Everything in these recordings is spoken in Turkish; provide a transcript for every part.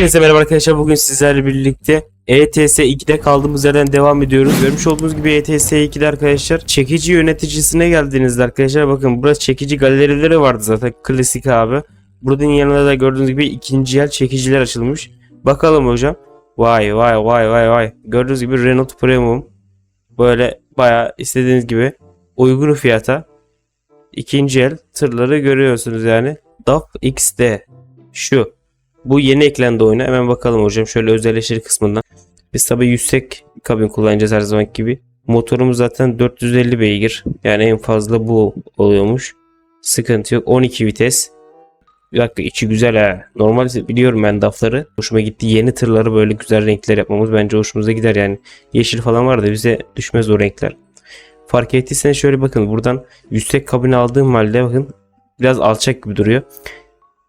Hepinize merhaba arkadaşlar. Bugün sizlerle birlikte ETS 2'de kaldığımız yerden devam ediyoruz. Görmüş olduğunuz gibi ETS 2'de arkadaşlar çekici yöneticisine geldiğinizde arkadaşlar bakın burası çekici galerileri vardı zaten klasik abi. Buranın yanında da gördüğünüz gibi ikinci el çekiciler açılmış. Bakalım hocam. Vay vay vay vay vay. Gördüğünüz gibi Renault Premium. Böyle bayağı istediğiniz gibi uygun fiyata ikinci el tırları görüyorsunuz yani. DAF XD şu. Bu yeni eklendi oyuna. Hemen bakalım hocam. Şöyle özelleştir kısmından. Biz tabi yüksek kabin kullanacağız her zaman gibi. Motorumuz zaten 450 beygir. Yani en fazla bu oluyormuş. Sıkıntı yok. 12 vites. Bir dakika içi güzel ha. Normal biliyorum ben DAF'ları. Hoşuma gitti. Yeni tırları böyle güzel renkler yapmamız bence hoşumuza gider yani. Yeşil falan var da bize düşmez o renkler. Fark ettiyseniz şöyle bakın. Buradan yüksek kabin aldığım halde bakın biraz alçak gibi duruyor.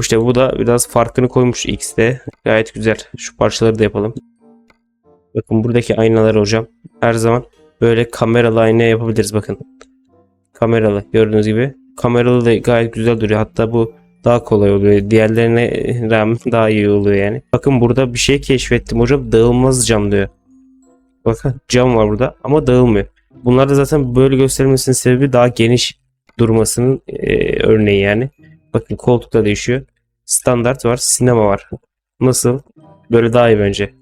İşte bu da biraz farkını koymuş X'de. Gayet güzel. Şu parçaları da yapalım. Bakın buradaki aynalar hocam. Her zaman böyle kameralı ayna yapabiliriz bakın. Kameralı gördüğünüz gibi. Kameralı da gayet güzel duruyor. Hatta bu daha kolay oluyor. Diğerlerine rağmen daha iyi oluyor yani. Bakın burada bir şey keşfettim hocam. Dağılmaz cam diyor. Bakın cam var burada ama dağılmıyor. Bunlar da zaten böyle gösterilmesinin sebebi daha geniş durmasının e, örneği yani. Bakın koltukta değişiyor. Standart var, sinema var. Nasıl? Böyle daha iyi bence.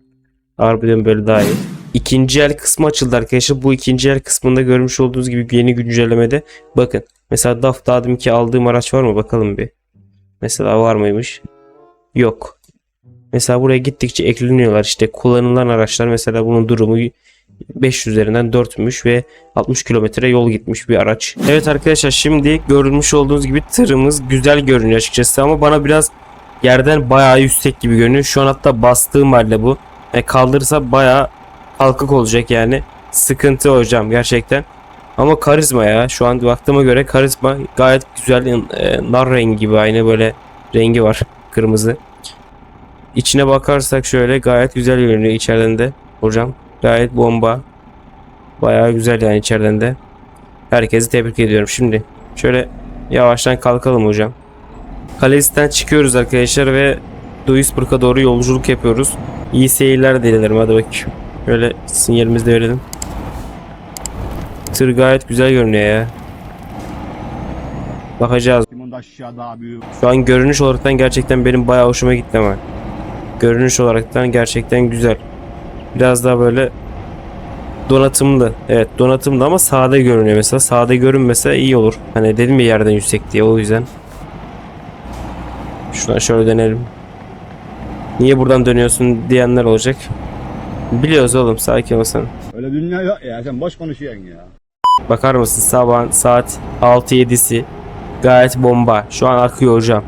Harbiden böyle daha iyi. İkinci el kısmı açıldı arkadaşlar. Bu ikinci el kısmında görmüş olduğunuz gibi yeni güncellemede bakın. Mesela DAF daha deminki aldığım araç var mı? Bakalım bir. Mesela var mıymış? Yok. Mesela buraya gittikçe ekleniyorlar. İşte kullanılan araçlar mesela bunun durumu 5 üzerinden 4'müş ve 60 kilometre yol gitmiş bir araç. Evet arkadaşlar şimdi görmüş olduğunuz gibi tırımız güzel görünüyor açıkçası ama bana biraz yerden bayağı yüksek gibi görünüyor. Şu an hatta bastığım halde bu. E, kaldırırsa bayağı kalkık olacak yani. Sıkıntı hocam gerçekten. Ama karizma ya. Şu an baktığıma göre karizma gayet güzel e, nar rengi gibi aynı böyle rengi var. Kırmızı. İçine bakarsak şöyle gayet güzel görünüyor içeriden de hocam. Gayet bomba. Bayağı güzel yani içeriden de. Herkesi tebrik ediyorum. Şimdi şöyle yavaştan kalkalım hocam. Kalesiden çıkıyoruz arkadaşlar ve Duisburg'a doğru yolculuk yapıyoruz. İyi seyirler dilerim hadi bakayım. Şöyle sinyalimizi de verelim. Tır gayet güzel görünüyor ya. Bakacağız. Şu an görünüş olaraktan gerçekten benim bayağı hoşuma gitti ama. Görünüş olaraktan gerçekten güzel. Biraz daha böyle donatımlı. Evet donatımlı ama sade görünüyor mesela. Sade görünmese iyi olur. Hani dedim ya yerden yüksek diye o yüzden. Şuna şöyle dönelim. Niye buradan dönüyorsun diyenler olacak. Biliyoruz oğlum sakin olsan. Öyle dünya yok ya sen boş konuşuyorsun ya. Bakar mısın sabah saat 6-7'si gayet bomba. Şu an akıyor hocam.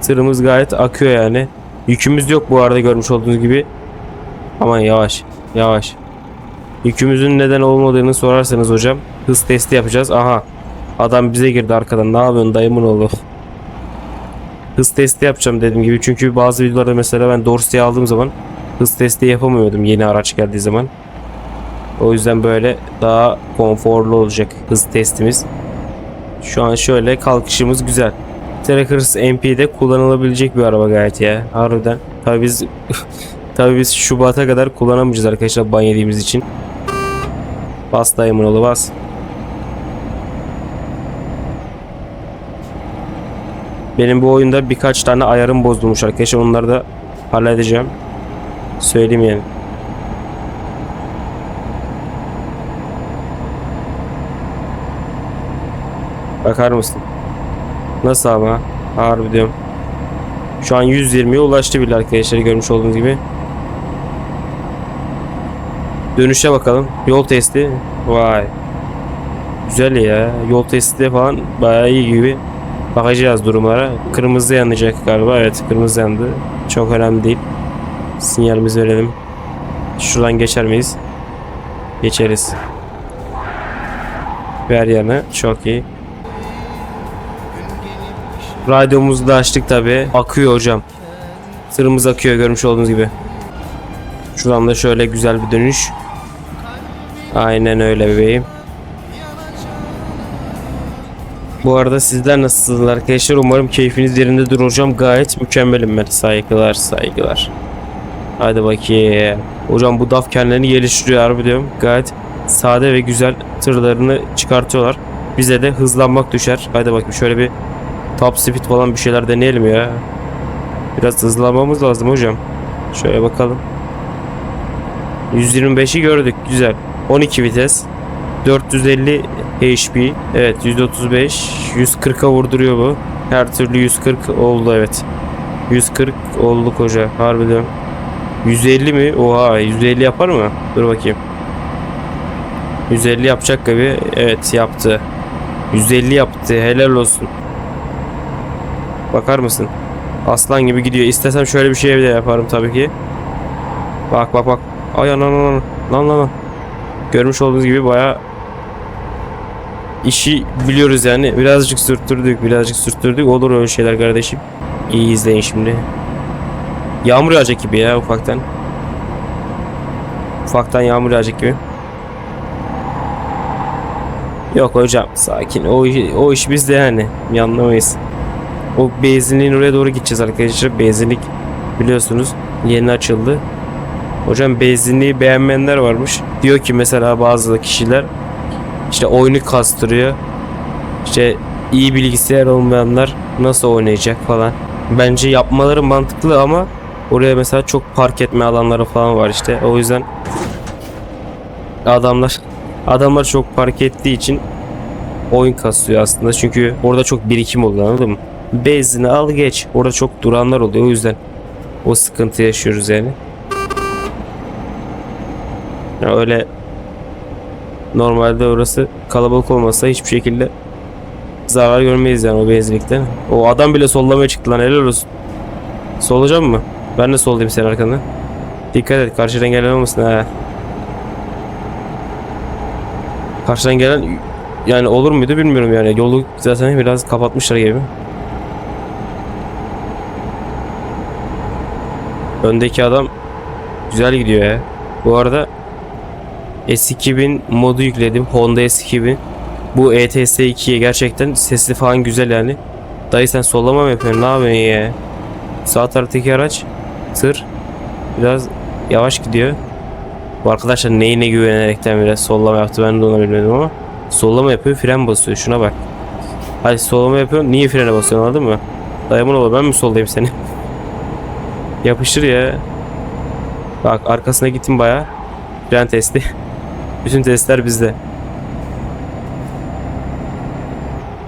Tırımız gayet akıyor yani. Yükümüz yok bu arada görmüş olduğunuz gibi. Aman yavaş yavaş. Yükümüzün neden olmadığını sorarsanız hocam hız testi yapacağız. Aha adam bize girdi arkadan ne yapıyorsun dayımın oğlu. Hız testi yapacağım dediğim gibi çünkü bazı videolarda mesela ben Dorset'i aldığım zaman hız testi yapamıyordum yeni araç geldiği zaman. O yüzden böyle daha konforlu olacak hız testimiz. Şu an şöyle kalkışımız güzel. Trackers MP'de kullanılabilecek bir araba gayet ya. Harbiden. Tabii biz tabii biz Şubat'a kadar kullanamayacağız arkadaşlar ban yediğimiz için. Bas oğlu bas. Benim bu oyunda birkaç tane ayarım bozulmuş arkadaşlar. Onları da halledeceğim. Söyleyeyim yani. Bakar mısın? Nasıl ama? Harbi diyorum. Şu an 120'ye ulaştı bile arkadaşlar görmüş olduğunuz gibi. Dönüşe bakalım. Yol testi. Vay. Güzel ya. Yol testi falan bayağı iyi gibi. Bakacağız durumlara. Kırmızı yanacak galiba. Evet kırmızı yandı. Çok önemli değil. Sinyalimizi verelim. Şuradan geçer miyiz? Geçeriz. Ver yanı. Çok iyi. Radyomuzu da açtık tabi. Akıyor hocam. Tırımız akıyor görmüş olduğunuz gibi. Şuradan da şöyle güzel bir dönüş. Aynen öyle bebeğim. Bu arada sizler nasılsınız arkadaşlar? Umarım keyfiniz yerinde durur hocam. Gayet mükemmelim ben. Saygılar saygılar. Hadi bakayım. Hocam bu DAF kendilerini geliştiriyor harbi diyorum. Gayet sade ve güzel tırlarını çıkartıyorlar. Bize de hızlanmak düşer. Hadi bakayım şöyle bir top speed falan bir şeyler deneyelim ya. Biraz hızlanmamız lazım hocam. Şöyle bakalım. 125'i gördük. Güzel. 12 vites. 450 HP. Evet 135. 140'a vurduruyor bu. Her türlü 140 oldu evet. 140 olduk hoca. Harbiden. 150 mi? Oha 150 yapar mı? Dur bakayım. 150 yapacak gibi. Evet yaptı. 150 yaptı. Helal olsun. Bakar mısın? Aslan gibi gidiyor. İstesem şöyle bir şey de yaparım tabii ki. Bak bak bak. Ay anan anan. Lan lan lan. Görmüş olduğunuz gibi bayağı işi biliyoruz yani. Birazcık sürttürdük, birazcık sürttürdük. Olur öyle şeyler kardeşim. İyi izleyin şimdi. Yağmur yağacak gibi ya ufaktan. Ufaktan yağmur yağacak gibi. Yok hocam sakin. O, iş- o iş bizde yani. Yanlamayız. O benzinliğin oraya doğru gideceğiz arkadaşlar. Benzinlik biliyorsunuz yeni açıldı. Hocam benzinliği beğenmeyenler varmış. Diyor ki mesela bazı kişiler işte oyunu kastırıyor. İşte iyi bilgisayar olmayanlar nasıl oynayacak falan. Bence yapmaları mantıklı ama oraya mesela çok park etme alanları falan var işte. O yüzden adamlar adamlar çok park ettiği için oyun kasıyor aslında. Çünkü orada çok birikim oluyor anladın mı? Benzini al geç. Orada çok duranlar oluyor. O yüzden o sıkıntı yaşıyoruz yani. Ya öyle normalde orası kalabalık olmasa hiçbir şekilde zarar görmeyiz yani o benzinlikten. O adam bile sollamaya çıktı lan helal olsun. Solacak mı? Ben de sollayayım senin arkandan. Dikkat et karşıdan gelen olmasın ha. Karşıdan gelen yani olur muydu bilmiyorum yani. Yolu zaten biraz kapatmışlar gibi. Öndeki adam güzel gidiyor ya. Bu arada S2000 modu yükledim. Honda S2000. Bu ETS 2'ye gerçekten sesli falan güzel yani. Dayı sen sollama mı yapıyorsun? Ne yapıyorsun ya? Sağ taraftaki araç tır biraz yavaş gidiyor. Bu arkadaşlar neyine güvenerekten biraz sollama yaptı ben de onu bilmedim ama sollama yapıyor fren basıyor şuna bak. Hadi sollama yapıyor niye frene basıyorsun anladın mı? Dayımın oğlu ben mi sollayayım seni? Yapıştır ya. Bak arkasına gittim baya. Fren testi. Bütün testler bizde.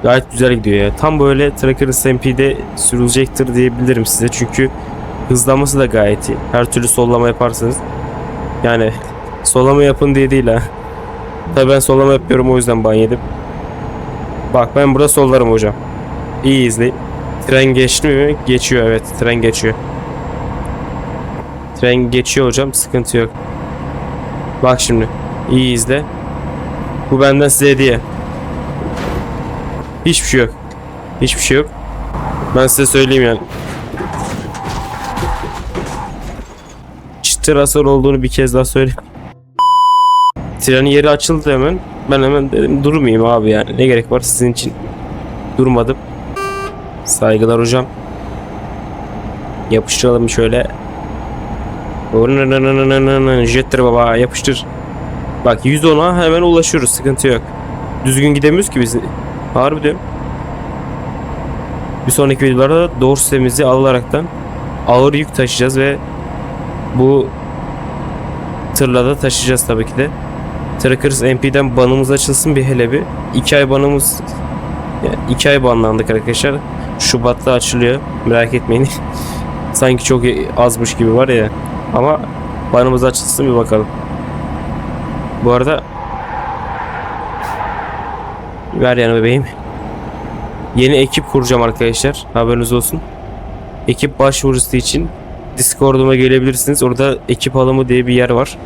Gayet güzel gidiyor ya. Tam böyle Tracker SMP'de sürülecektir diyebilirim size. Çünkü hızlanması da gayet iyi. Her türlü sollama yaparsanız. Yani sollama yapın diye değil ha. Tabii ben sollama yapıyorum o yüzden ban yedim. Bak ben burada sollarım hocam. İyi izleyin. Tren geçti mi? Geçiyor evet. Tren geçiyor. Tren geçiyor hocam. Sıkıntı yok. Bak şimdi. İyi izle. Bu benden size hediye. Hiçbir şey yok. Hiçbir şey yok. Ben size söyleyeyim yani. Çıtır hasar olduğunu bir kez daha söyleyeyim. Trenin yeri açıldı hemen. Ben hemen dedim durmayayım abi yani. Ne gerek var sizin için. Durmadım. Saygılar hocam. Yapıştıralım şöyle. Jetter baba yapıştır. Bak 110'a hemen ulaşıyoruz sıkıntı yok. Düzgün gidemiyoruz ki biz. Harbi diyorum. Bir sonraki videolarda doğru sistemimizi alaraktan ağır yük taşıyacağız ve bu tırla da taşıyacağız tabii ki de. Trackers MP'den banımız açılsın bir hele bir. 2 ay banımız yani 2 ay banlandık arkadaşlar. Şubat'ta açılıyor. Merak etmeyin. Sanki çok azmış gibi var ya. Ama banımız açılsın bir bakalım. Bu arada ver yani bebeğim. Yeni ekip kuracağım arkadaşlar. Haberiniz olsun. Ekip başvurusu için Discord'uma gelebilirsiniz. Orada ekip alımı diye bir yer var.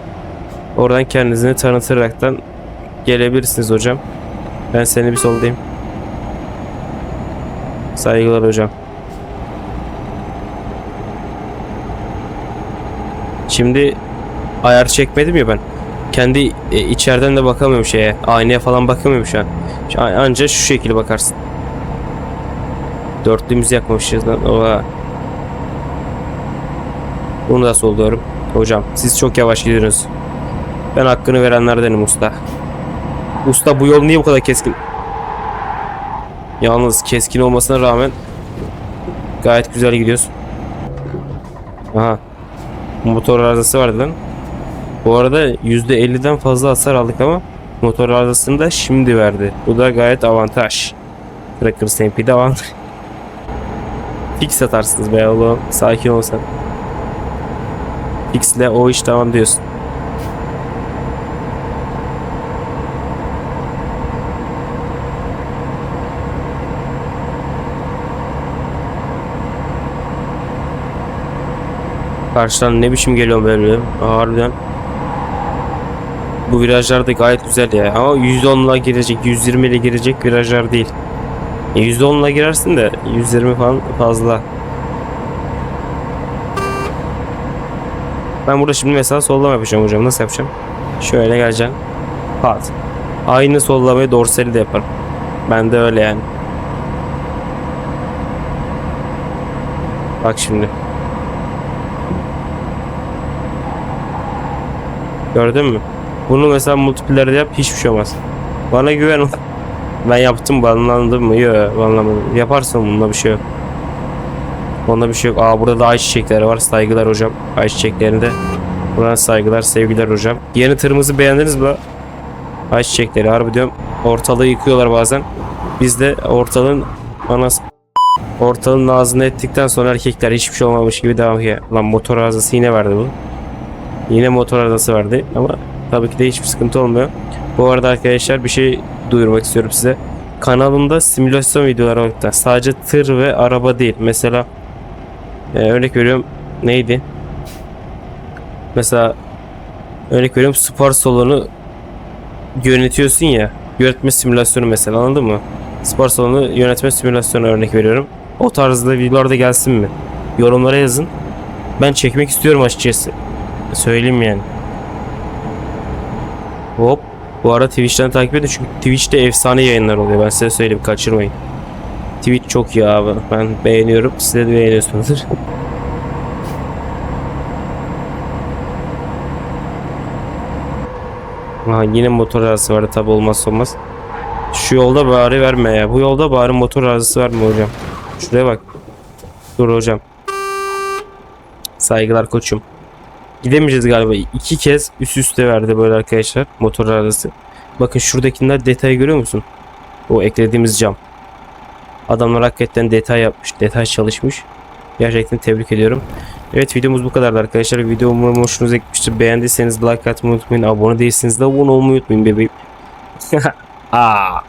Oradan kendinizi tanıtaraktan gelebilirsiniz hocam. Ben seni bir soldayım. Saygılar hocam. Şimdi ayar çekmedim ya ben. Kendi e, içeriden de bakamıyorum şeye. Aynaya falan bakamıyorum şu an. Anca şu şekilde bakarsın. Dörtlüğümüzü yakmamışız lan. Oha. Bunu da solluyorum. Hocam siz çok yavaş gidiyorsunuz. Ben hakkını verenlerdenim usta. Usta bu yol niye bu kadar keskin? Yalnız keskin olmasına rağmen gayet güzel gidiyoruz. Aha. Motor arızası vardı lan. Bu arada %50'den fazla hasar aldık ama motor arızasını da şimdi verdi. Bu da gayet avantaj. Tracker SMP'de avantaj. Fix satarsınız be oğlum. Sakin ol sen. Fix'le o iş tamam diyorsun. Karşıdan ne biçim geliyor böyle harbiden. Bu virajlar da gayet güzel ya ama 110'la girecek 120 ile girecek virajlar değil. E, %10'la girersin de 120 falan fazla. Ben burada şimdi mesela sollama yapacağım hocam. Nasıl yapacağım? Şöyle geleceğim. Pat. Aynı sollamayı dorsali de yaparım. Ben de öyle yani. Bak şimdi. Gördün mü? Bunu mesela multiplayer'de yap hiçbir şey olmaz. Bana güven. Ben yaptım banlandım mı? Yok banlamadım. Yaparsın bunda bir şey yok. Onda bir şey yok. Aa burada da ayçiçekleri var. Saygılar hocam. Ayçiçeklerinde. Buradan saygılar, sevgiler hocam. Yeni tırımızı beğendiniz mi? Ayçiçekleri harbi diyorum. Ortalığı yıkıyorlar bazen. Biz de ortalığın anas ortalığın ağzını ettikten sonra erkekler hiçbir şey olmamış gibi devam ediyor. Lan motor arızası yine verdi bu. Yine motor arızası verdi ama tabii ki de hiçbir sıkıntı olmuyor. Bu arada arkadaşlar bir şey duyurmak istiyorum size. Kanalımda simülasyon videoları var. Sadece tır ve araba değil. Mesela e, örnek veriyorum neydi? Mesela örnek veriyorum spor salonu yönetiyorsun ya. Yönetme simülasyonu mesela anladın mı? Spor salonu yönetme simülasyonu örnek veriyorum. O tarzda videolar da gelsin mi? Yorumlara yazın. Ben çekmek istiyorum açıkçası. Söyleyeyim yani. Hop. Bu arada Twitch'ten takip edin çünkü Twitch'te efsane yayınlar oluyor. Ben size söyleyeyim kaçırmayın. Twitch çok iyi abi. Ben beğeniyorum. Siz de beğeniyorsunuzdur. Aha, yine motor arızası vardı tabi olmazsa olmaz. Şu yolda bari verme ya. Bu yolda bari motor arızası verme hocam. Şuraya bak. Dur hocam. Saygılar koçum. Gidemeyeceğiz galiba. İki kez üst üste verdi böyle arkadaşlar motor arızası. Bakın şuradakiler detayı görüyor musun? O eklediğimiz cam. Adamlar hakikaten detay yapmış, detay çalışmış. Gerçekten tebrik ediyorum. Evet videomuz bu kadardı arkadaşlar. Video umarım hoşunuza gitmiştir. Beğendiyseniz like atmayı unutmayın. Abone değilseniz de abone olmayı unutmayın bebeğim. Aa.